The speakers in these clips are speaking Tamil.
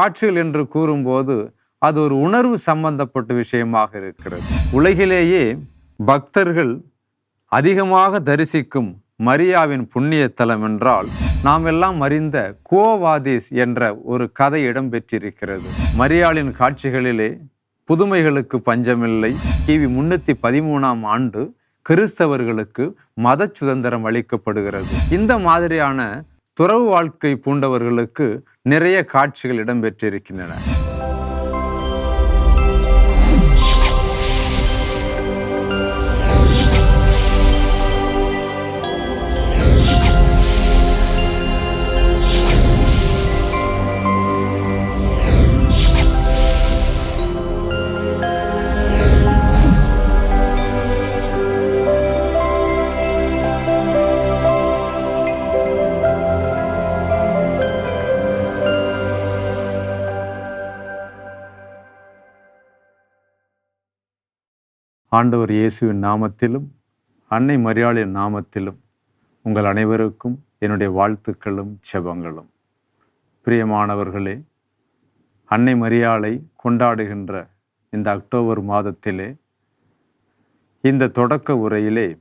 காட்சிகள் என்று கூறும்போது அது ஒரு உணர்வு சம்பந்தப்பட்ட விஷயமாக இருக்கிறது. உலகிலேயே பக்தர்கள் அதிகமாக தரிசிக்கும் மரியாவின் புண்ணிய தலம் என்றால் நாம் எல்லாம் அறிந்த கோவாதிஸ் என்ற ஒரு கதை இடம்பெற்றிருக்கிறது. மரியாளின் காட்சிகளிலே புதுமைகளுக்கு பஞ்சமில்லை. கிவி முன்னூத்தி பதிமூணாம் ஆண்டு கிறிஸ்தவர்களுக்கு மத சுதந்திரம் அளிக்கப்படுகிறது. இந்த மாதிரியான துறவு வாழ்க்கை பூண்டவர்களுக்கு நிறைய காட்சிகள் இடம்பெற்றிருக்கின்றன. ஆண்டவர் இயேசுவின் நாமத்திலும் அன்னை மரியாளின் நாமத்திலும் உங்கள் அனைவருக்கும் என்னுடைய வாழ்த்துக்களும் செபங்களும். பிரியமானவர்களே அன்னை மரியாளை கொண்டாடுகின்ற இந்த அக்டோபர் மாதத்திலே இந்த தொடக்க உரையிலே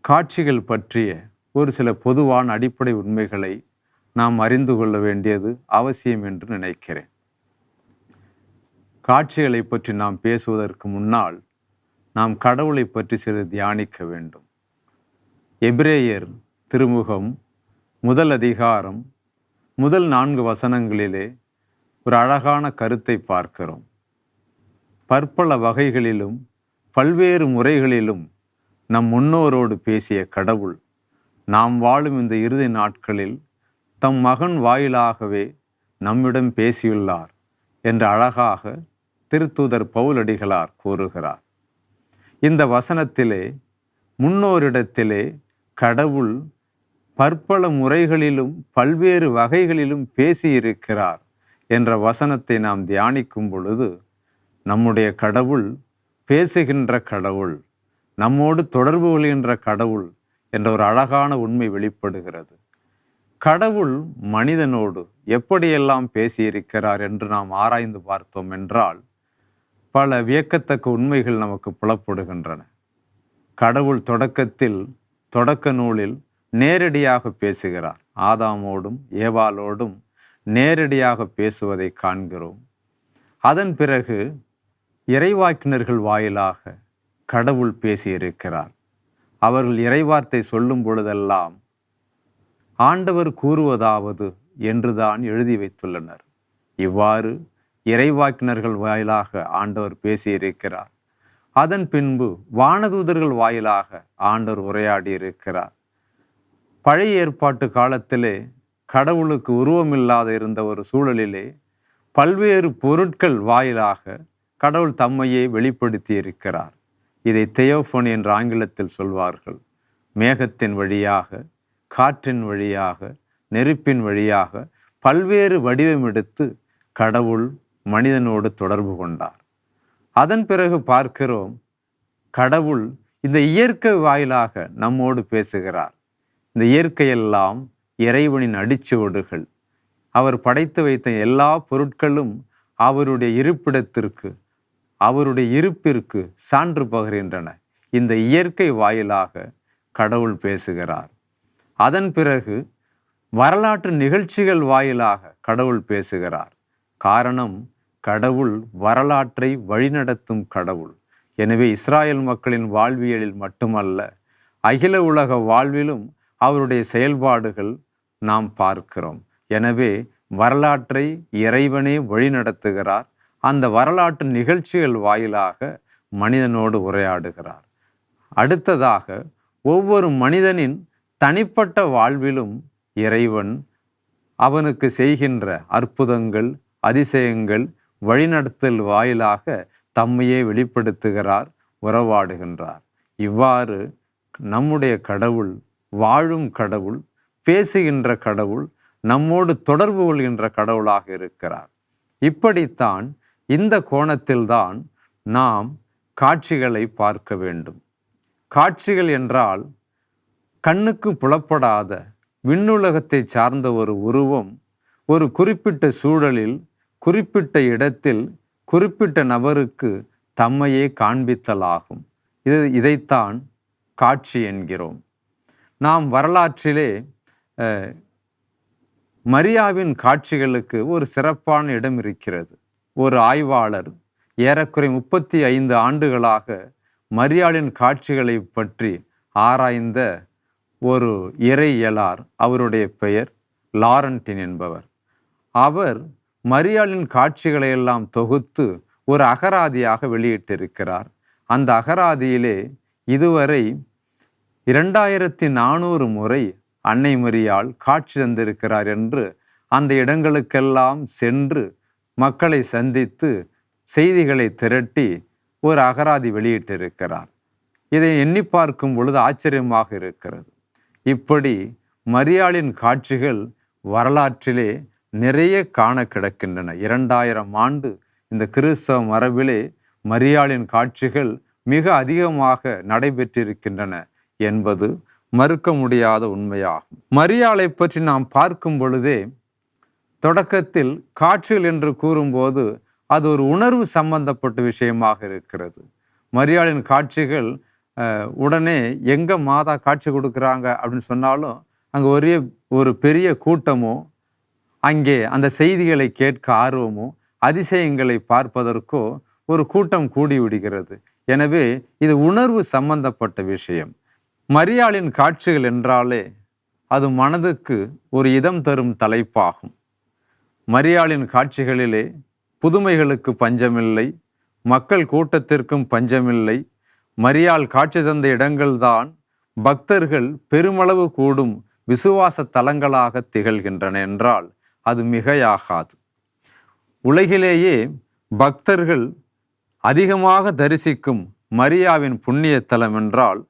காட்சிகள் பற்றிய ஒரு சில பொதுவான அடிப்படை உண்மைகளை நாம் அறிந்து கொள்ள வேண்டியது அவசியம் என்று நினைக்கிறேன். காட்சிகளை பற்றி நாம் பேசுவதற்கு முன்னால் நாம் கடவுளை பற்றி சிறிது தியானிக்க வேண்டும். எபிரேயர் திருமுகம் முதல் அதிகாரம் முதல் நான்கு வசனங்களிலே ஒரு அழகான கருத்தை பார்க்கிறோம். பற்பல வகைகளிலும் பல்வேறு முறைகளிலும் நம் முன்னோரோடு பேசிய கடவுள் நாம் வாழும் இந்த இறுதி நாட்களில் தம் மகன் வாயிலாகவே நம்மிடம் பேசியுள்ளார் என்று அழகாக திருத்தூதர் பவுலடிகளார் கூறுகிறார். இந்த வசனத்திலே முன்னோரிடத்திலே கடவுள் பற்பல முறைகளிலும் பல்வேறு வகைகளிலும் பேசியிருக்கிறார் என்ற வசனத்தை நாம் தியானிக்கும் பொழுது நம்முடைய கடவுள் பேசுகின்ற கடவுள் நம்மோடு தொடர்பு கொள்கின்ற கடவுள் என்ற ஒரு அழகான உண்மை வெளிப்படுகிறது. கடவுள் மனிதனோடு எப்படியெல்லாம் பேசியிருக்கிறார் என்று நாம் ஆராய்ந்து பார்த்தோம் என்றால் பல வியக்கத்தக்க உண்மைகள் நமக்கு புலப்படுகின்றன. கடவுள் தொடக்கத்தில் தொடக்க நூலில் நேரடியாக பேசுகிறார். ஆதாமோடும் ஏவாளோடும் நேரடியாக பேசுவதை காண்கிறோம். அதன் பிறகு இறைவாக்கினர்கள் வாயிலாக கடவுள் பேசியிருக்கிறார். அவர்கள் இறைவார்த்தை சொல்லும் பொழுதெல்லாம் ஆண்டவர் கூறுவதாவது என்றுதான் எழுதி வைத்துள்ளனர். இவ்வாறு இறைவாக்கினர்கள் வாயிலாக ஆண்டவர் பேசியிருக்கிறார். அதன் பின்பு வானதூதர்கள் வாயிலாக ஆண்டவர் உரையாடி இருக்கிறார் பழைய ஏற்பாட்டு காலத்திலே கடவுளுக்கு உருவமில்லாத இருந்த ஒரு சூழலிலே பல்வேறு பொருட்கள் வாயிலாக கடவுள் தம்மையே வெளிப்படுத்தி இருக்கிறார் இதை தெயோஃபோன் என்ற ஆங்கிலத்தில் சொல்வார்கள். மேகத்தின் வழியாக காற்றின் வழியாக நெருப்பின் வழியாக பல்வேறு வடிவம் எடுத்து கடவுள் மனிதனோடு தொடர்பு கொண்டார் அதன் பிறகு பார்க்கிறோம் கடவுள் இந்த இயற்கை வாயிலாக நம்மோடு பேசுகிறார். இந்த இயற்கையெல்லாம் இறைவனின் அடிச்சுவடுகள். அவர் படைத்து வைத்த எல்லா பொருட்களும் அவருடைய இருப்பிடத்திற்கு அவருடைய இருப்பிற்கு சான்று பகிர்கின்றன. இந்த இயற்கை வாயிலாக கடவுள் பேசுகிறார். அதன் பிறகு வரலாற்று நிகழ்ச்சிகள் வாயிலாக கடவுள் பேசுகிறார். காரணம் கடவுள் வரலாற்றை வழிநடத்தும் கடவுள். எனவே இஸ்ராயல் மக்களின் வாழ்வியலில் மட்டுமல்ல அகில உலக வாழ்விலும் அவருடைய செயல்பாடுகள் நாம் பார்க்கிறோம். எனவே வரலாற்றை இறைவனே வழிநடத்துகிறார். அந்த வரலாற்று நிகழ்ச்சிகள் வாயிலாக மனிதனோடு உரையாடுகிறார். அடுத்ததாக ஒவ்வொரு மனிதனின் தனிப்பட்ட வாழ்விலும் இறைவன் அவனுக்கு செய்கின்ற அற்புதங்கள் அதிசயங்கள் வழிநடத்தல் வாயிலாக தம்மையே வெளிப்படுத்துகிறார் உறவாடுகின்றார். இவ்வாறு நம்முடைய கடவுள் வாழும் கடவுள் பேசுகின்ற கடவுள் நம்மோடு தொடர்பு கொள்கின்ற கடவுளாக இருக்கிறார். இப்படித்தான் இந்த கோணத்தில்தான் நாம் காட்சிகளை பார்க்க வேண்டும். காட்சிகள் என்றால் கண்ணுக்கு புலப்படாத விண்ணுலகத்தை சார்ந்த ஒரு உருவம் ஒரு குறிப்பிட்ட சூழலில் குறிப்பிட்ட இடத்தில் குறிப்பிட்ட நபருக்கு தம்மையே காண்பித்தலாகும். இது இதைத்தான் காட்சி என்கிறோம். நாம் வரலாற்றிலே மரியாவின் காட்சிகளுக்கு ஒரு சிறப்பான இடம் இருக்கிறது. ஒரு ஆய்வாளர் ஏறக்குறை முப்பத்தி ஐந்து ஆண்டுகளாக மரியாளின் காட்சிகளை பற்றி ஆராய்ந்த ஒரு இறையியலார் அவருடைய பெயர் லாரண்டின் என்பவர். அவர் மரியாளின் காட்சிகளை எல்லாம் தொகுத்து ஒரு அகராதியாக வெளியிட்டிருக்கிறார். அந்த அகராதியிலே இதுவரை இரண்டாயிரத்தி நானூறு முறை அன்னை மரியாள் காட்சி தந்திருக்கிறார் என்று அந்த இடங்களுக்கெல்லாம் சென்று மக்களை சந்தித்து செய்திகளை திரட்டி ஒரு அகராதி வெளியிட்டிருக்கிறார். இதை எண்ணி பார்க்கும் பொழுது ஆச்சரியமாக இருக்கிறது. இப்படி மரியாளின் காட்சிகள் வரலாற்றிலே நிறைய காண கிடக்கின்றன. இரண்டாயிரம் ஆண்டு இந்த கிறிஸ்தவ மரபிலே மரியாளின் காட்சிகள் மிக அதிகமாக நடைபெற்றிருக்கின்றன என்பது மறுக்க முடியாத உண்மையாகும். மரியாளை பற்றி நாம் பார்க்கும் பொழுதே தொடக்கத்தில் காட்சிகள் என்று கூறும்போது அது ஒரு உணர்வு சம்பந்தப்பட்ட விஷயமாக இருக்கிறது. மரியாளின் காட்சிகள் உடனே எங்கே மாதா காட்சி கொடுக்குறாங்க அப்படின்னு சொன்னாலும் அங்கே ஒரே ஒரு பெரிய கூட்டமோ அங்கே அந்த செய்திகளை கேட்க ஆர்வமோ அதிசயங்களை பார்ப்பதற்கோ ஒரு கூட்டம் கூடிவிடுகிறது. எனவே இது உணர்வு சம்பந்தப்பட்ட விஷயம். மரியாளின் காட்சிகள் என்றாலே அது மனதுக்கு ஒரு இதம் தரும் தலைப்பாகும். மரியாளின் காட்சிகளிலே புதுமைகளுக்கு பஞ்சமில்லை மக்கள் கூட்டத்திற்கும் பஞ்சமில்லை. மரியாள் காட்சி தந்த இடங்கள்தான் பக்தர்கள் பெருமளவு கூடும் விசுவாச தலங்களாக திகழ்கின்றன என்றால் அது மிகையாகாது. உலகிலேயே பக்தர்கள் அதிகமாக தரிசிக்கும் மரியாவின் புண்ணிய தலம் என்றால்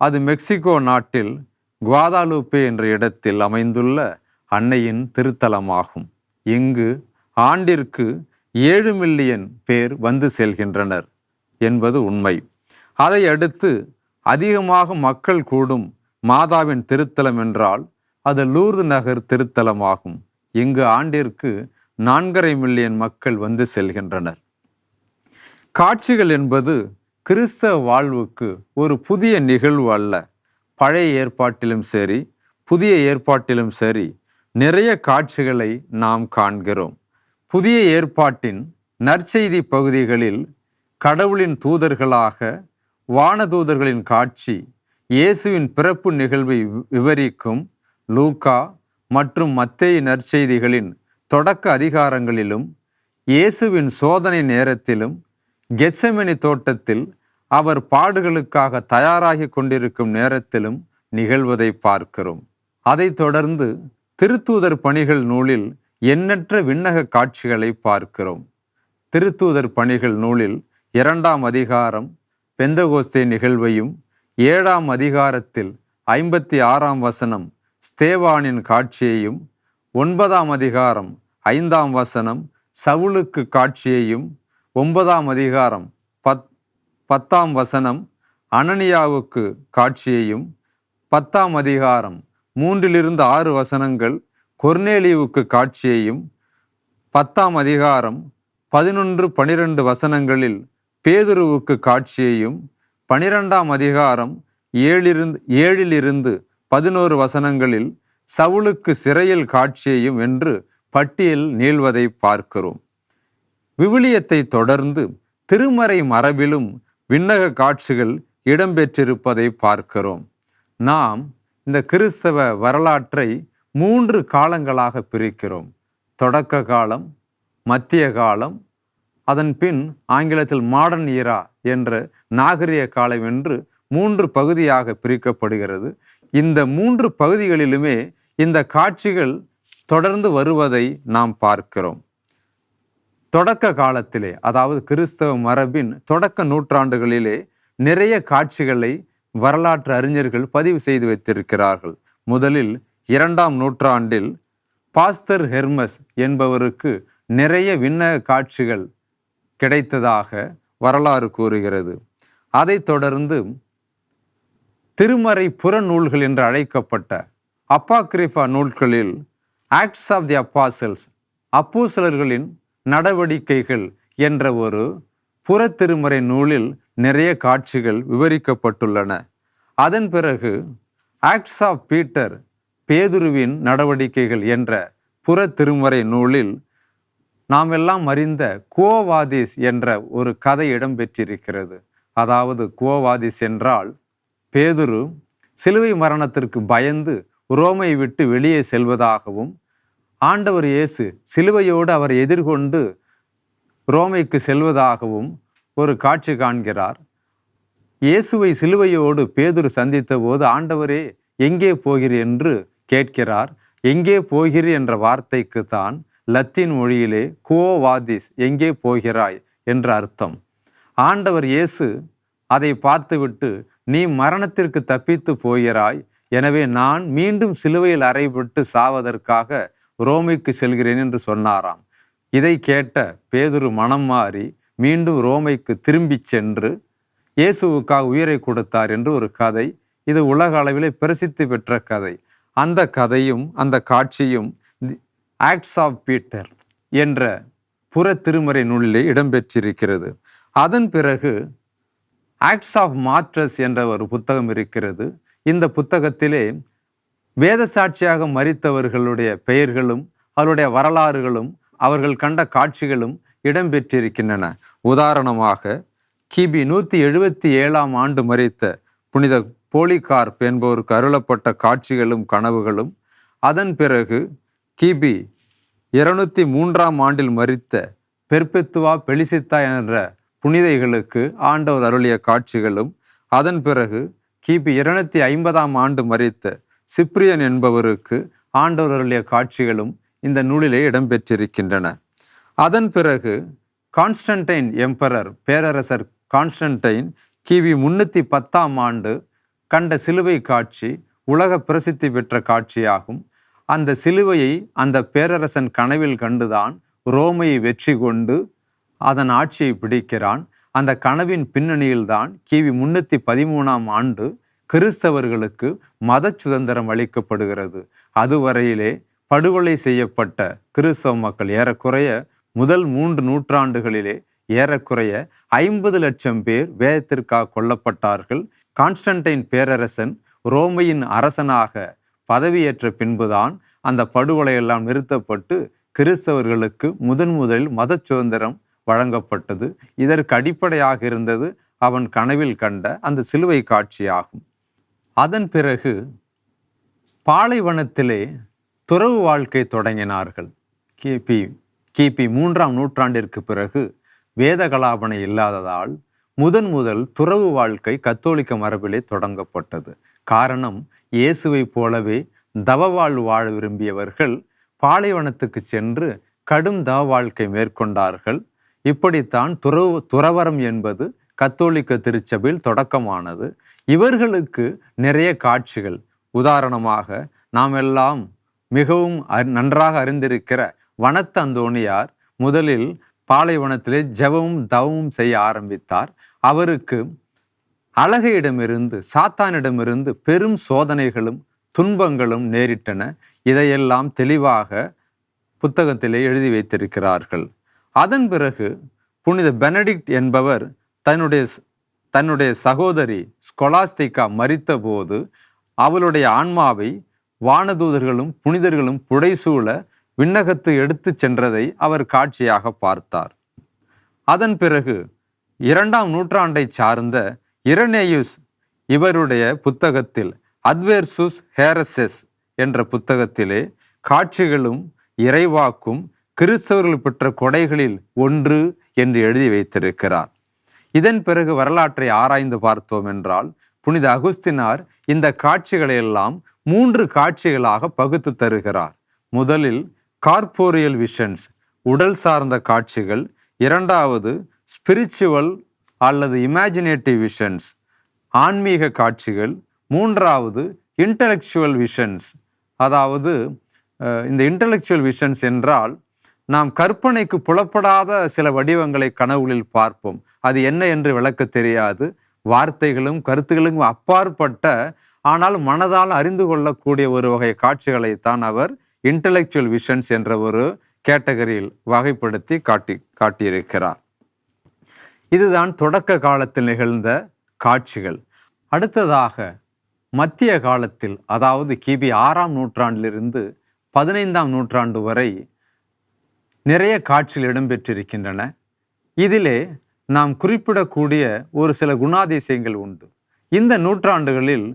அது மெக்சிகோ நாட்டில் குவாதாலூப்பே என்ற இடத்தில் அமைந்துள்ள அன்னையின் திருத்தலமாகும். இங்கு ஆண்டிற்கு ஏழு மில்லியன் பேர் வந்து செல்கின்றனர் என்பது உண்மை. அதை அடுத்து அதிகமாக மக்கள் கூடும் மாதாவின் திருத்தலம் என்றால் அது லூர்து நகர் திருத்தலமாகும். இங்கு ஆண்டிற்கு நான்கரை மில்லியன் மக்கள் வந்து செல்கின்றனர். காட்சிகள் என்பது கிறிஸ்தவ வாழ்வுக்கு ஒரு புதிய நிகழ்வு அல்ல. பழைய ஏற்பாட்டிலும் சரி புதிய ஏற்பாட்டிலும் சரி நிறைய காட்சிகளை நாம் காண்கிறோம். புதிய ஏற்பாட்டின் நற்செய்தி பகுதிகளில் கடவுளின் தூதர்களாக வானதூதர்களின் காட்சி இயேசுவின் பிறப்பு நிகழ்வை விவரிக்கும் லூகா மற்றும் மத்தேய நற்செய்திகளின் தொடக்க அதிகாரங்களிலும் இயேசுவின் சோதனை நேரத்திலும் கெத்செமனி தோட்டத்தில் அவர் பாடுகளுக்காக தயாராகி கொண்டிருக்கும் நேரத்திலும் நிகழ்வதை பார்க்கிறோம். அதைத் தொடர்ந்து திருத்தூதர் பணிகள் நூலில் எண்ணற்ற விண்ணக காட்சிகளை பார்க்கிறோம். திருத்தூதர் பணிகள் நூலில் இரண்டாம் அதிகாரம் பெந்தகோஸ்தே நிகழ்வையும் ஏழாம் அதிகாரத்தில் ஐம்பத்தி ஆறாம் வசனம் ஸ்தேவானின் காட்சியையும் ஒன்பதாம் அதிகாரம் ஐந்தாம் வசனம் சவுளுக்கு காட்சியையும் ஒன்பதாம் அதிகாரம் பத் பத்தாம் வசனம் அனனியாவுக்கு காட்சியையும் பத்தாம் அதிகாரம் மூன்றிலிருந்து ஆறு வசனங்கள் கொர்னேலியுவுக்கு காட்சியையும் பத்தாம் அதிகாரம் பதினொன்று பனிரெண்டு வசனங்களில் பேதுருவுக்கு காட்சியையும் பனிரெண்டாம் அதிகாரம் ஏழிருந்து ஏழிலிருந்து பதினோரு வசனங்களில் சவுளுக்கு சிறையில் காட்சியையும் என்று பட்டியல் நீள்வதை பார்க்கிறோம். விவிலியத்தை தொடர்ந்து திருமறை மரபிலும் விண்ணக காட்சிகள் இடம்பெற்றிருப்பதை பார்க்கிறோம். நாம் இந்த கிறிஸ்தவ வரலாற்றை மூன்று காலங்களாக பிரிக்கிறோம். தொடக்க காலம் மத்திய காலம் அதன் பின் ஆங்கிலத்தில் மாடர்ன் ஈரா என்ற நாகரிக காலம் என்று மூன்று பகுதியாக பிரிக்கப்படுகிறது. இந்த மூன்று பகுதிகளிலுமே இந்த காட்சிகள் தொடர்ந்து வருவதை நாம் பார்க்கிறோம். தொடக்க காலத்திலே அதாவது கிறிஸ்தவ மரபின் தொடக்க நூற்றாண்டுகளிலே நிறைய காட்சிகளை வரலாற்று அறிஞர்கள் பதிவு செய்து வைத்திருக்கிறார்கள். முதலில் இரண்டாம் நூற்றாண்டில் பாஸ்தர் ஹெர்மஸ் என்பவருக்கு நிறைய விண்ணக காட்சிகள் கிடைத்ததாக வரலாறு கூறுகிறது. அதைத் தொடர்ந்து திருமறை புறநூல்கள் என்று அழைக்கப்பட்ட அப்பாக்ரிஃபா நூல்களில் ஆக்ட்ஸ் ஆஃப் தி அப்பாசல்ஸ் அப்போசலர்களின் நடவடிக்கைகள் என்ற ஒரு புற திருமறை நூலில் நிறைய காட்சிகள் விவரிக்கப்பட்டுள்ளன. அதன் பிறகு ஆக்ட்ஸ் ஆஃப் பீட்டர் பேதுருவின் நடவடிக்கைகள் என்ற புற திருமறை நூலில் நாம் எல்லாம் அறிந்த கோவாதிஸ் என்ற ஒரு கதை இடம்பெற்றிருக்கிறது. அதாவது கோவாதிஸ் என்றால் பேதுரு சிலுவை மரணத்திற்கு பயந்து ரோமை விட்டு வெளியே செல்வதாகவும் ஆண்டவர் இயேசு சிலுவையோடு அவர் எதிர்கொண்டு ரோமைக்கு செல்வதாகவும் ஒரு காட்சி காண்கிறார். இயேசுவை சிலுவையோடு பேதுரு சந்தித்த போது ஆண்டவரே எங்கே போகிறீர்? என்று கேட்கிறார். எங்கே போகிறீர்? என்ற வார்த்தைக்கு தான் லத்தீன் மொழியிலே குவோவாதிஸ் எங்கே போகிறாய்? என்ற அர்த்தம். ஆண்டவர் இயேசு அதை பார்த்துவிட்டு நீ மரணத்திற்கு தப்பித்து போகிறாய். எனவே நான் மீண்டும் சிலுவையில் அறைபட்டு சாவதற்காக ரோமைக்கு செல்கிறேன் என்று சொன்னாராம். இதை கேட்ட பேதுரு மனம் மாறி மீண்டும் ரோமைக்கு திரும்பிச் சென்று இயேசுவுக்காக உயிரை கொடுத்தார் என்று ஒரு கதை. இது உலக அளவிலே பிரசித்தி பெற்ற கதை. அந்த கதையும் அந்த காட்சியும் ஆக்ட்ஸ் ஆஃப் பீட்டர் என்ற புற திருமறை நூலிலே இடம்பெற்றிருக்கிறது. அதன் பிறகு ஆக்ட்ஸ் ஆஃப் மாட்ரஸ் என்ற ஒரு புத்தகம் இருக்கிறது. இந்த புத்தகத்திலே வேத சாட்சியாக மறித்தவர்களுடைய பெயர்களும் அவருடைய வரலாறுகளும் அவர்கள் கண்ட காட்சிகளும் இடம்பெற்றிருக்கின்றன. உதாரணமாக கிபி நூற்றி எழுபத்தி ஏழாம் ஆண்டு மறித்த புனித போலிகார்ப் என்பவருக்கு அருளப்பட்ட காட்சிகளும் கனவுகளும் அதன் பிறகு கிபி இருநூத்தி மூன்றாம் ஆண்டில் மறித்த பெர்பெத்துவா பெலிசித்தா என்ற புனிதைகளுக்கு ஆண்டவர் அருளிய காட்சிகளும் அதன் பிறகு கிபி இருநூத்தி ஐம்பதாம் ஆண்டு மறித்த சிப்ரியன் என்பவருக்கு ஆண்டவர் அருளிய காட்சிகளும் இந்த நூலிலே இடம்பெற்றிருக்கின்றன. அதன் பிறகு கான்ஸ்டன்டைன் எம்பரர் பேரரசர் கான்ஸ்டன்டைன் கிவி முன்னூற்றி பத்தாம் ஆண்டு கண்ட சிலுவை காட்சி உலக பிரசித்தி பெற்ற காட்சியாகும். அந்த சிலுவையை அந்த பேரரசன் கனவில் கண்டுதான் ரோமையை வெற்றி கொண்டு அதன் ஆட்சியை பிடிக்கிறான். அந்த கனவின் பின்னணியில்தான் கிவி முன்னூற்றி பதிமூணாம் ஆண்டு கிறிஸ்தவர்களுக்கு மத சுதந்திரம் அளிக்கப்படுகிறது. அதுவரையிலே படுகொலை செய்யப்பட்ட கிறிஸ்தவ மக்கள் ஏறக்குறைய முதல் மூன்று நூற்றாண்டுகளிலே ஏறக்குறைய ஐம்பது லட்சம் பேர் வேதத்திற்காக கொல்லப்பட்டார்கள். கான்ஸ்டன்டைன் பேரரசன் ரோமையின் அரசனாக பதவியேற்ற பின்புதான் அந்த படுகொலையெல்லாம் நிறுத்தப்பட்டு கிறிஸ்தவர்களுக்கு முதன் முதலில் மத சுதந்திரம் வழங்கப்பட்டது. இதற்கு அடிப்படையாக இருந்தது அவன் கனவில் கண்ட அந்த சிலுவை காட்சியாகும். அதன் பிறகு பாலைவனத்திலே துறவு வாழ்க்கை தொடங்கினார்கள். கிபி கிபி மூன்றாம் நூற்றாண்டிற்கு பிறகு வேத கலாபனை இல்லாததால் முதன் முதல் துறவு வாழ்க்கை கத்தோலிக்க மரபிலே தொடங்கப்பட்டது. காரணம் இயேசுவை போலவே தவ வாழ விரும்பியவர்கள் பாலைவனத்துக்கு சென்று கடும் தவ வாழ்க்கை மேற்கொண்டார்கள். இப்படித்தான் துறவு துறவரம் என்பது கத்தோலிக்க திருச்சபையில் தொடக்கமானது. இவர்களுக்கு நிறைய காட்சிகள். உதாரணமாக நாம் எல்லாம் மிகவும் நன்றாக அறிந்திருக்கிற வனத்தந்தோணியார் முதலில் பாலைவனத்திலே ஜெபமும் தவமும் செய்ய ஆரம்பித்தார். அவருக்கு அழகையிடமிருந்து சாத்தானிடமிருந்து பெரும் சோதனைகளும் துன்பங்களும் நேரிட்டன. இதையெல்லாம் தெளிவாக புத்தகத்திலே எழுதி வைத்திருக்கிறார்கள். அதன் பிறகு புனித பெனடிக்ட் என்பவர் தன்னுடைய தன்னுடைய சகோதரி ஸ்கொலாஸ்திகா மறித்தபோது அவளுடைய ஆன்மாவை வானதூதர்களும் புனிதர்களும் புடைசூழ விண்ணகத்து எடுத்து சென்றதை அவர் காட்சியாக பார்த்தார். அதன் பிறகு இரண்டாம் நூற்றாண்டை சார்ந்த இரனேயுஸ் இவருடைய புத்தகத்தில் அத்வேர்சுஸ் ஹேரசெஸ் என்ற புத்தகத்திலே காட்சிகளும் இறைவாக்கும் கிறிஸ்தவர்கள் பெற்ற கொடைகளில் ஒன்று என்று எழுதி வைத்திருக்கிறார். இதன் பிறகு வரலாற்றை ஆராய்ந்து பார்த்தோம் என்றால் புனித அகுஸ்தினார் இந்த காட்சிகளையெல்லாம் மூன்று காட்சிகளாக பகுத்து தருகிறார். முதலில் கார்போரியல் விஷன்ஸ் உடல் சார்ந்த காட்சிகள். இரண்டாவது ஸ்பிரிச்சுவல் அல்லது இமேஜினேட்டிவ் விஷன்ஸ் ஆன்மீக காட்சிகள். மூன்றாவது இன்டலெக்சுவல் விஷன்ஸ். அதாவது இந்த இன்டலெக்சுவல் விஷன்ஸ் என்றால் நாம் கற்பனைக்கு புலப்படாத சில வடிவங்களை கனவுகளில் பார்ப்போம். அது என்ன என்று விளக்க தெரியாது. வார்த்தைகளும் கருத்துகளும் அப்பாற்பட்ட ஆனால் மனதால் அறிந்து கொள்ளக்கூடிய ஒரு வகை காட்சிகளைத்தான் அவர் இன்டலெக்சுவல் விஷன்ஸ் என்ற ஒரு கேட்டகரியில் வகைப்படுத்தி காட்டி காட்டியிருக்கிறார். இதுதான் தொடக்க காலத்தில் நிகழ்ந்த காட்சிகள். அடுத்ததாக மத்திய காலத்தில் அதாவது கிபி ஆறாம் நூற்றாண்டிலிருந்து பதினைந்தாம் நூற்றாண்டு வரை நிறைய காட்சிகள் இடம்பெற்றிருக்கின்றன. இதிலே நாம் குறிப்பிடக்கூடிய ஒரு சில குணாதிசயங்கள் உண்டு. இந்த நூற்றாண்டுகளில்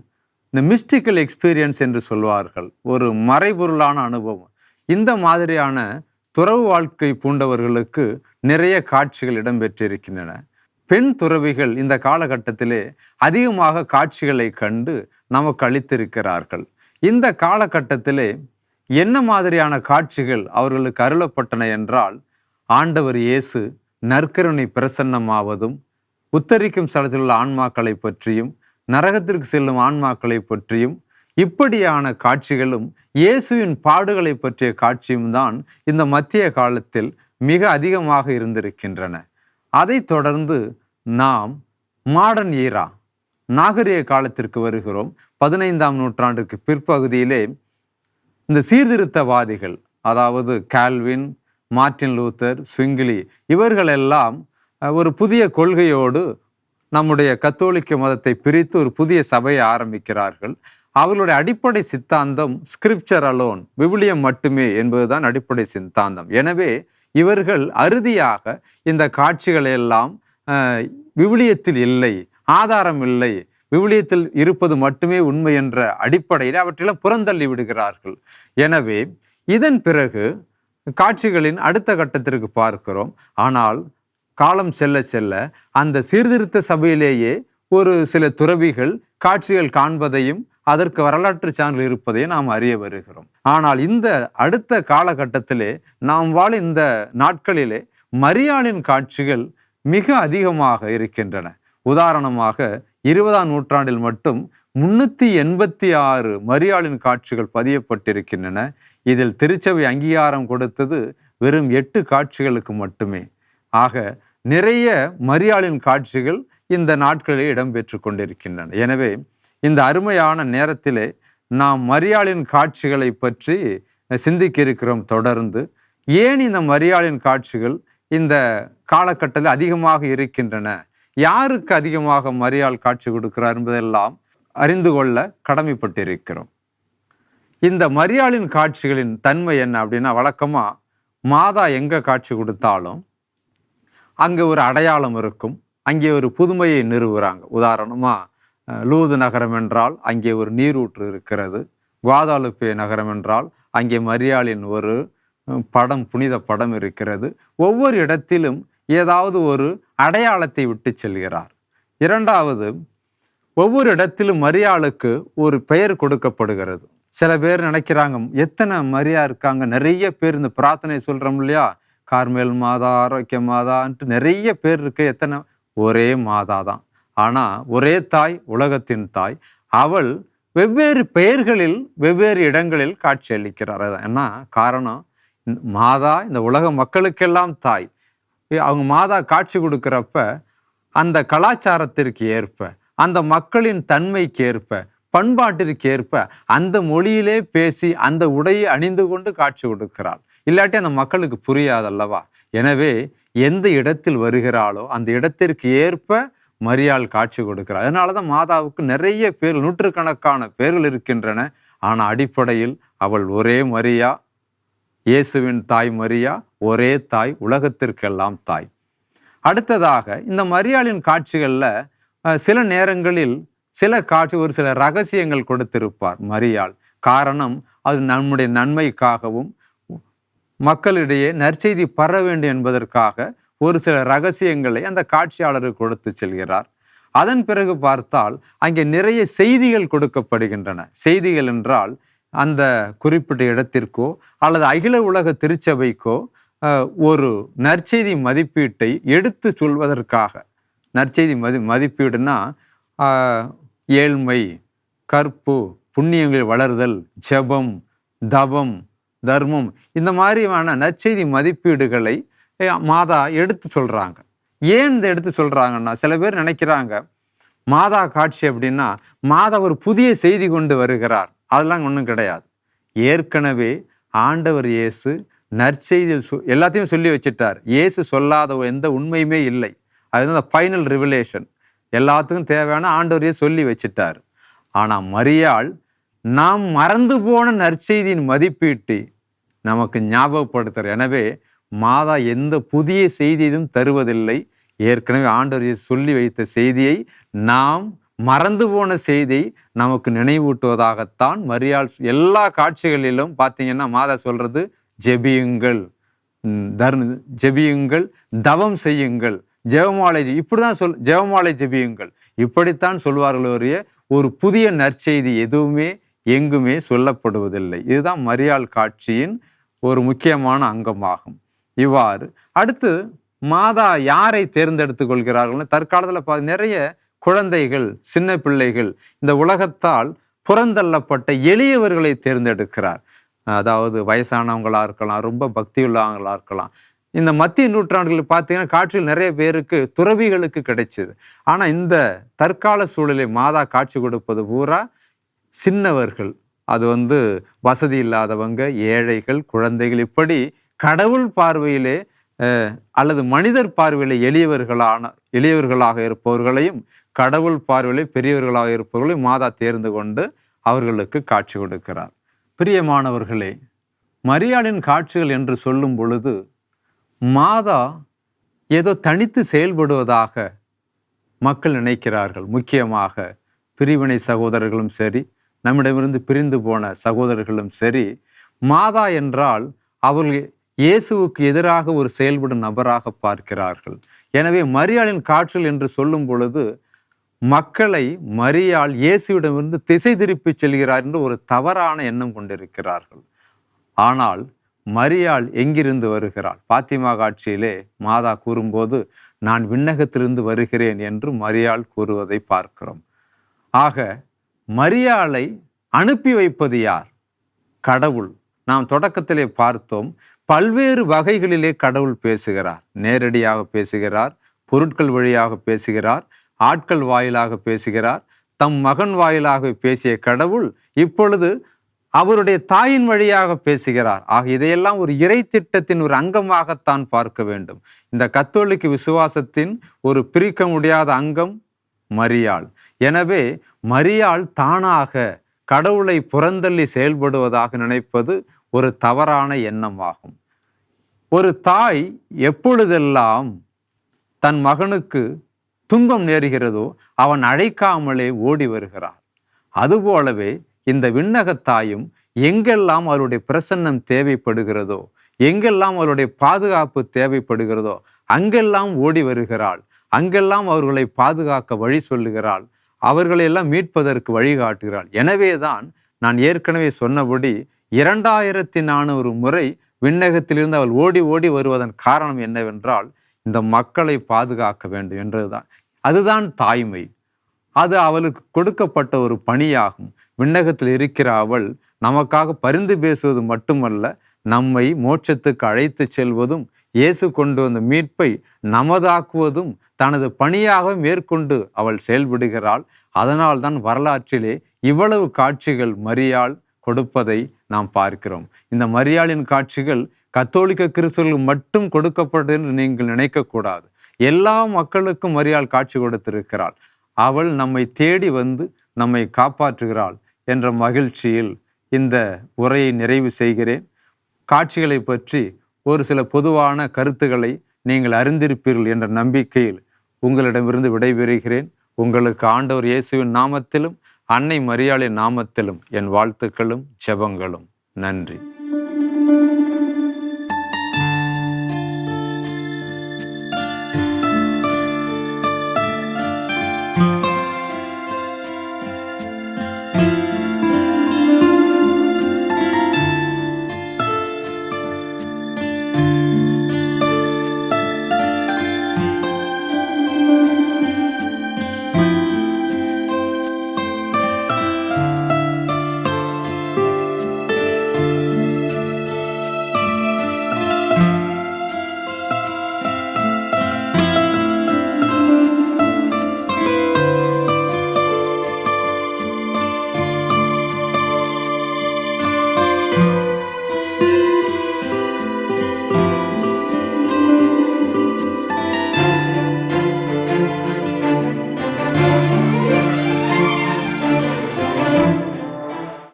இந்த மிஸ்டிக்கல் எக்ஸ்பீரியன்ஸ் என்று சொல்வார்கள் ஒரு மறைபொருளான அனுபவம். இந்த மாதிரியான துறவு வாழ்க்கை பூண்டவர்களுக்கு நிறைய காட்சிகள் இடம்பெற்றிருக்கின்றன. பெண் துறவிகள் இந்த காலகட்டத்திலே அதிகமாக காட்சிகளை கண்டு நமக்கு அளித்திருக்கிறார்கள். இந்த காலகட்டத்திலே என்ன மாதிரியான காட்சிகள் அவர்களுக்கு அருளப்பட்டன என்றால் ஆண்டவர் இயேசு நற்கருணை பிரசன்னமாவதும் உத்தரிக்கும் ஸ்தலத்தில் உள்ள ஆன்மாக்களை பற்றியும் நரகத்திற்கு செல்லும் ஆன்மாக்களை பற்றியும் இப்படியான காட்சிகளும் இயேசுவின் பாடுகளை பற்றிய காட்சியும் தான் இந்த மத்திய காலத்தில் மிக அதிகமாக இருந்திருக்கின்றன. அதைத் தொடர்ந்து நாம் மாடர்ன் ஈரா நாகரிக காலத்திற்கு வருகிறோம். பதினைந்தாம் நூற்றாண்டுக்கு பிற்பகுதியிலே இந்த சீர்திருத்தவாதிகள் அதாவது கால்வின் மார்ட்டின் லூத்தர் ஸ்விங்கிலி இவர்களெல்லாம் ஒரு புதிய கொள்கையோடு நம்முடைய கத்தோலிக்க மதத்தை பிரித்து ஒரு புதிய சபையை ஆரம்பிக்கிறார்கள். அவர்களுடைய அடிப்படை சித்தாந்தம் ஸ்கிரிப்சர் அலோன் விவிலியம் மட்டுமே என்பதுதான் அடிப்படை சித்தாந்தம். எனவே இவர்கள் அறுதியாக இந்த காட்சிகளை எல்லாம் விவிலியத்தில் இல்லை ஆதாரம் இல்லை விவிலியத்தில் இருப்பது மட்டுமே உண்மை என்ற அடிப்படையில் அவற்றையெல்லாம் புறந்தள்ளி விடுகிறார்கள். எனவே இதன் பிறகு காட்சிகளின் அடுத்த கட்டத்திற்கு பார்க்கிறோம். ஆனால் காலம் செல்ல செல்ல அந்த சீர்திருத்த சபையிலேயே ஒரு சில துறவிகள் காட்சிகள் காண்பதையும் அதற்கு வரலாற்று சான்று இருப்பதையும் நாம் அறிய வருகிறோம். ஆனால் இந்த அடுத்த காலகட்டத்திலே நாம் வாழ் இந்த நாட்களிலே மரியாளின் காட்சிகள் மிக அதிகமாக இருக்கின்றன. உதாரணமாக இருபதாம் நூற்றாண்டில் மட்டும் முன்னூற்றி எண்பத்தி ஆறு மரியாளின் காட்சிகள் பதியப்பட்டிருக்கின்றன. இதில் திருச்சபை அங்கீகாரம் கொடுத்தது வெறும் எட்டு காட்சிகளுக்கு மட்டுமே. ஆக நிறைய மரியாளின் காட்சிகள் இந்த நாட்களில் இடம்பெற்று கொண்டிருக்கின்றன. எனவே இந்த அருமையான நேரத்திலே நாம் மரியாளின் காட்சிகளை பற்றி சிந்திக்க இருக்கிறோம் தொடர்ந்து. ஏன் இந்த மரியாளின் காட்சிகள் இந்த காலகட்டத்தில் அதிகமாக இருக்கின்றன? யாருக்கு அதிகமாக மரியாள் காட்சி கொடுக்கிறார் என்பதெல்லாம் அறிந்து கொள்ள கடமைப்பட்டிருக்கிறோம். இந்த மரியாளின் காட்சிகளின் தன்மை என்ன அப்படின்னா வழக்கமாக மாதா எங்கே காட்சி கொடுத்தாலும் அங்கே ஒரு அடையாளம் இருக்கும். அங்கே ஒரு புதுமையை நிறுவுகிறாங்க உதாரணமாக லூது நகரம் என்றால் அங்கே ஒரு நீரூற்று இருக்கிறது. குவாதாலுப்பே நகரம் என்றால் அங்கே மரியாளின் ஒரு படம் புனித படம் இருக்கிறது. ஒவ்வொரு இடத்திலும் ஏதாவது ஒரு அடையாளத்தை விட்டு செல்கிறார். இரண்டாவது ஒவ்வொரு இடத்திலும் மரியாளுக்கு ஒரு பெயர் கொடுக்கப்படுகிறது. சில பேர் நினைக்கிறாங்க எத்தனை மரியா இருக்காங்க? நிறைய பேர் இந்த பிரார்த்தனை சொல்கிறோம் இல்லையா? கார்மேல் மாதா ஆரோக்கிய மாதான்ட்டு நிறைய பேர் இருக்கு. எத்தனை? ஒரே மாதா தான். ஆனால் ஒரே தாய் உலகத்தின் தாய். அவள் வெவ்வேறு பெயர்களில் வெவ்வேறு இடங்களில் காட்சி அளிக்கிறார். என்ன காரணம்? இந்த மாதா இந்த உலக மக்களுக்கெல்லாம் தாய். அவங்க மாதா காட்சி கொடுக்குறப்ப அந்த கலாச்சாரத்திற்கு ஏற்ப அந்த மக்களின் தன்மைக்கு ஏற்ப பண்பாட்டிற்கு ஏற்ப அந்த மொழியிலே பேசி அந்த உடையை அணிந்து கொண்டு காட்சி கொடுக்கிறாள். இல்லாட்டி அந்த மக்களுக்கு புரியாதல்லவா? எனவே எந்த இடத்தில் வருகிறாளோ அந்த இடத்திற்கு ஏற்ப மரியாள் காட்சி கொடுக்கிறார் அதனால தான் மாதாவுக்கு நிறைய பேர் நூற்றுக்கணக்கான பேர்கள் இருக்கின்றன. ஆனால் அடிப்படையில் அவள் ஒரே மரியா இயேசுவின் தாய் மரியா ஒரே தாய் உலகத்திற்கெல்லாம் தாய். அடுத்ததாக இந்த மரியாளின் காட்சிகளில் சில நேரங்களில் சில காட்சி ஒரு சில ரகசியங்கள் கொடுத்திருப்பார் மரியாள். காரணம் அது நம்முடைய நன்மைக்காகவும் மக்களிடையே நற்செய்தி பரவ வேண்டும் என்பதற்காக ஒரு சில ரகசியங்களை அந்த காட்சியாளருக்கு கொடுத்து செல்கிறார். அதன் பிறகு பார்த்தால் அங்கே நிறைய செய்திகள் கொடுக்கப்படுகின்றன. செய்திகள் என்றால் அந்த குறிப்பிட்ட இடத்திற்கோ அல்லது அகில உலக திருச்சபைக்கோ ஒரு நற்செய்தி மதிப்பீட்டை எடுத்து சொல்வதற்காக. நற்செய்தி மதி மதிப்பீடுனா ஏழ்மை கற்பு புண்ணியங்களில் வளர்தல் ஜெபம் தவம் தர்மம் இந்த மாதிரியான நற்செய்தி மதிப்பீடுகளை மாதா எடுத்து சொல்கிறாங்க ஏன் இந்த எடுத்து சொல்கிறாங்கன்னா சில பேர் நினைக்கிறாங்க மாதா காட்சி அப்படின்னா மாதா ஒரு புதிய செய்தி கொண்டு வருகிறார். அதெல்லாம் ஒன்றும் கிடையாது. ஏற்கனவே ஆண்டவர் இயேசு நற்செய்தியில் சொ எல்லாத்தையும் சொல்லி வச்சுட்டார். இயேசு சொல்லாத எந்த உண்மையுமே இல்லை. அதுதான் அந்த ஃபைனல் ரிவலேஷன் எல்லாத்துக்கும் தேவையான ஆண்டவரையே சொல்லி வச்சிட்டார். ஆனால் மரியாள் நாம் மறந்து போன நற்செய்தியின் மதிப்பீட்டு நமக்கு ஞாபகப்படுத்துகிற எனவே மாதா எந்த புதிய செய்தியும் தருவதில்லை. ஏற்கனவே ஆண்டவர் சொல்லி வைத்த செய்தியை நாம் மறந்து போன செய்தி நமக்கு நினைவூட்டுவதாகத்தான் மரியாள் எல்லா காட்சிகளிலும் பார்த்தீங்கன்னா மாதா சொல்றது ஜெபியுங்கள். தர் ஜெபியுங்கள் தவம் செய்யுங்கள். ஜெவமாலை இப்படி தான் சொல் ஜெபமாலை ஜெபியுங்கள். இப்படித்தான் சொல்வார்கள் ஒரு புதிய நற்செய்தி எதுவுமே எங்குமே சொல்லப்படுவதில்லை. இதுதான் மரியாள் காட்சியின் ஒரு முக்கியமான அங்கமாகும். இவ்வாறு அடுத்து மாதா யாரை தேர்ந்தெடுத்துக் கொள்கிறார்கள் தற்காலத்தில் நிறைய குழந்தைகள் சின்ன பிள்ளைகள் இந்த உலகத்தால் புறந்தள்ளப்பட்ட எளியவர்களை தேர்ந்தெடுக்கிறார். அதாவது வயசானவங்களா இருக்கலாம் ரொம்ப பக்தியுள்ளவங்களா இருக்கலாம். இந்த மத்திய நூற்றாண்டுகளில் பார்த்தீங்கன்னா காட்சியில் நிறைய பேருக்கு துறவிகளுக்கு கிடைச்சிது. ஆனால் இந்த தற்கால சூழலில் மாதா காட்சி கொடுப்பது பூரா சின்னவர்கள். அது வந்து வசதி இல்லாதவங்க ஏழைகள் குழந்தைகள் இப்படி கடவுள் பார்வையிலே அஹ், அல்லது மனிதர் பார்வையிலே எளியவர்களான எளியவர்களாக இருப்பவர்களையும் கடவுள் பார்வையிலே பெரியவர்களாக இருப்பவர்களையும் மாதா தேர்ந்து கொண்டு அவர்களுக்கு காட்சி கொடுக்கிறார். பிரியமானவர்களே மரியாளின் காட்சிகள் என்று சொல்லும் பொழுது மாதா ஏதோ தனித்து செயல்படுவதாக மக்கள் நினைக்கிறார்கள். முக்கியமாக பிரிவினை சகோதரர்களும் சரி நம்மிடமிருந்து பிரிந்து போன சகோதரர்களும் சரி மாதா என்றால் அவர்கள் இயேசுவுக்கு எதிராக ஒரு செயல்படும் நபராக பார்க்கிறார்கள். எனவே மரியாளின் காட்சிகள் என்று சொல்லும் பொழுது மக்களை மரியாள் இயேசுவிடமிருந்து திசை திருப்பி செல்கிறார் என்று ஒரு தவறான எண்ணம் கொண்டிருக்கிறார்கள். ஆனால் மரியாள் எங்கிருந்து வருகிறாள்? பாத்திமா காட்சியிலே மாதா கூறும்போது நான் விண்ணகத்திலிருந்து வருகிறேன் என்று மரியாள் கூறுவதை பார்க்கிறோம். ஆக மரியாளை அனுப்பி வைப்பது யார்? கடவுள். நாம் தொடக்கத்திலே பார்த்தோம் பல்வேறு வகைகளிலே கடவுள் பேசுகிறார். நேரடியாக பேசுகிறார் பொருட்கள் வழியாக பேசுகிறார் ஆட்கள் வாயிலாக பேசுகிறார். தம் மகன் வாயிலாக பேசிய கடவுள் இப்பொழுது அவருடைய தாயின் வழியாக பேசுகிறார். ஆக இதையெல்லாம் ஒரு இறை திட்டத்தின் ஒரு அங்கமாகத்தான் பார்க்க வேண்டும். இந்த கத்தோலிக்க விசுவாசத்தின் ஒரு பிரிக்க முடியாத அங்கம் மரியாள். எனவே மரியாள் தானாக கடவுளை புறந்தள்ளி செயல்படுவதாக நினைப்பது ஒரு தவறான எண்ணமாகும். ஒரு தாய் எப்பொழுதெல்லாம் தன் மகனுக்கு துன்பம் நேருகிறதோ அவன் அழைக்காமலே ஓடி வருகிறார் அதுபோலவே இந்த விண்ணகத்தாயும் எங்கெல்லாம் அவருடைய பிரசன்னம் தேவைப்படுகிறதோ எங்கெல்லாம் அவருடைய பாதுகாப்பு தேவைப்படுகிறதோ அங்கெல்லாம் ஓடி வருகிறாள். அங்கெல்லாம் அவர்களை பாதுகாக்க வழி சொல்லுகிறாள். அவர்களை எல்லாம் மீட்பதற்கு வழிகாட்டுகிறாள் எனவே தான் நான் ஏற்கனவே சொன்னபடி இரண்டாயிரத்தி நானூறு முறை விண்ணகத்திலிருந்து அவள் ஓடி ஓடி வருவதன் காரணம் என்னவென்றால் இந்த மக்களை பாதுகாக்க வேண்டும் என்றதுதான். அதுதான் தாய்மை. அது அவளுக்கு கொடுக்கப்பட்ட ஒரு பணியாகும். விண்ணகத்தில் இருக்கிற அவள் நமக்காக பரிந்து பேசுவது மட்டுமல்ல நம்மை மோட்சத்துக்கு அழைத்து செல்வதும் இயேசு கொண்டு வந்த மீட்பை நமதாக்குவதும் தனது பணியாக மேற்கொண்டு அவள் செயல்படுகிறாள். அதனால்தான் வரலாற்றிலே இவ்வளவு காட்சிகள் மரியாள் கொடுப்பதை நாம் பார்க்கிறோம். இந்த மரியாளின் காட்சிகள் கத்தோலிக்க கிறிஸ்துவர்கள் மட்டும் கொடுக்கப்பட்டது என்று நீங்கள் நினைக்கக்கூடாது. எல்லா மக்களுக்கும் மரியாள் காட்சி கொடுத்திருக்கிறாள். அவள் நம்மை தேடி வந்து நம்மை காப்பாற்றுகிறாள் என்ற மகிழ்ச்சியில் இந்த உரையை நிறைவு செய்கிறேன். காட்சிகளை பற்றி ஒரு சில பொதுவான கருத்துக்களை நீங்கள் அறிந்திருப்பீர்கள் என்ற நம்பிக்கையில் உங்களிடமிருந்து விடைபெறுகிறேன். உங்களுக்கு ஆண்டவர் இயேசுவின் நாமத்திலும் அன்னை மரியாளின் நாமத்திலும் என் வாழ்த்துக்களும் ஜெபங்களும். நன்றி.